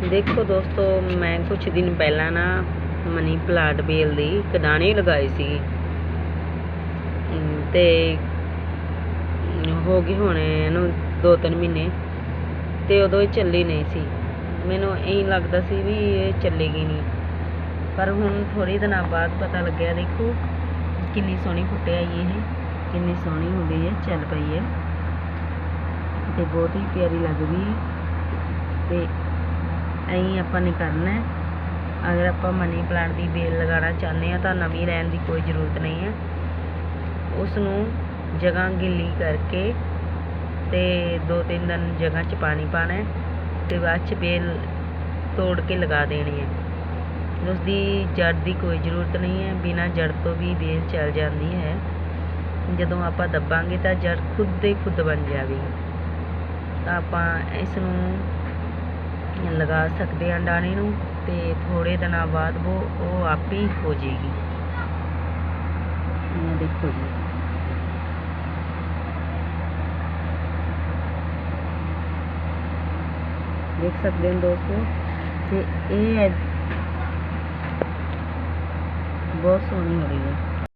ਦੇਖੋ ਦੋਸਤੋ ਮੈਂ ਕੁਝ ਦਿਨ ਪਹਿਲਾਂ ਨਾ ਮਨੀ ਪਲਾਂਟ ਬੇਲ ਦੀ ਕਡਾਣੀ ਲਗਾਈ ਸੀ। ਅਮ, ਤੇ ਹੋ ਗਏ ਹੋਣੇ ਇਹਨੂੰ ਦੋ ਤਿੰਨ ਮਹੀਨੇ ਤੇ ਉਦੋਂ ਇਹ ਚੱਲੀ ਨਹੀਂ ਸੀ। ਮੈਨੂੰ ਇਹੀ ਲੱਗਦਾ ਸੀ ਵੀ ਇਹ ਚੱਲੇਗੀ ਨਹੀਂ। ਪਰ ਹੁਣ ਥੋੜੇ ਦਿਨਾਂ ਬਾਅਦ ਪਤਾ ਲੱਗਿਆ ਦੇਖੋ ਕਿੰਨੀ ਸੋਹਣੀ ਫੁੱਟਿਆ ਇਹ ਕਿੰਨੀ ਸੋਹਣੀ ਹੋ ਗਈ ਹੈ ਚੱਲ ਪਈ ਹੈ। ਤੇ ਬਹੁਤ ਹੀ ਪਿਆਰੀ ਲੱਗਦੀ ਹੈ ਤੇ ਐਂ ਆਪਾਂ ਨੇ ਕਰਨਾ ਹੈ। ਅਗਰ ਆਪਾਂ ਮਨੀ ਪਲਾਂਟ ਦੀ ਬੇਲ ਲਗਾਉਣਾ ਚਾਹੁੰਦੇ ਆ ਤਾਂ ਨਵੀਂ ਰਹਿਣ ਦੀ ਕੋਈ ਜ਼ਰੂਰਤ ਨਹੀਂ ਹੈ। ਉਸ ਨੂੰ ਜਗ੍ਹਾ ਗਿੱਲੀ ਕਰਕੇ ਤੇ ਦੋ ਤਿੰਨ ਦਿਨ ਜਗ੍ਹਾ 'ਚ ਪਾਣੀ ਪਾਣਾ ਹੈ ਤੇ ਬਾਅਦ 'ਚ ਬੇਲ ਤੋੜ ਕੇ ਲਗਾ ਦੇਣੀ ਹੈ। ਉਸ ਦੀ ਜੜ ਦੀ ਕੋਈ ਜ਼ਰੂਰਤ ਨਹੀਂ ਹੈ, ਬਿਨਾਂ ਜੜ ਤੋਂ ਵੀ ਬੇਲ ਚੱਲ ਜਾਂਦੀ ਹੈ। ਜਦੋਂ ਆਪਾਂ ਦੱਬਾਂਗੇ ਤਾਂ ਜੜ ਖੁਦ ਦੇ ਖੁਦ ਬਣ ਜਾਵੇਗੀ। ਤਾਂ ਆਪਾਂ ਇਸ ਨੂੰ ਲਗਾ ਸਕਦੇ ਹਾਂ ਡਾਣੀ ਨੂੰ ਤੇ ਥੋੜੇ ਦਿਨਾਂ ਬਾਅਦ ਉਹ ਉਹ ਆਪ ਹੀ ਹੋ ਜਾਏਗੀ। ਇਹ ਦੇਖੋ ਜੀ। ਦੇਖ ਸਕਦੇ ਹੋ ਦੋਸਤੋ, ਤੇ ਇਹ ਬਹੁਤ ਸੋਹਣੀ ਹੋ ਰਹੀ ਹੈ।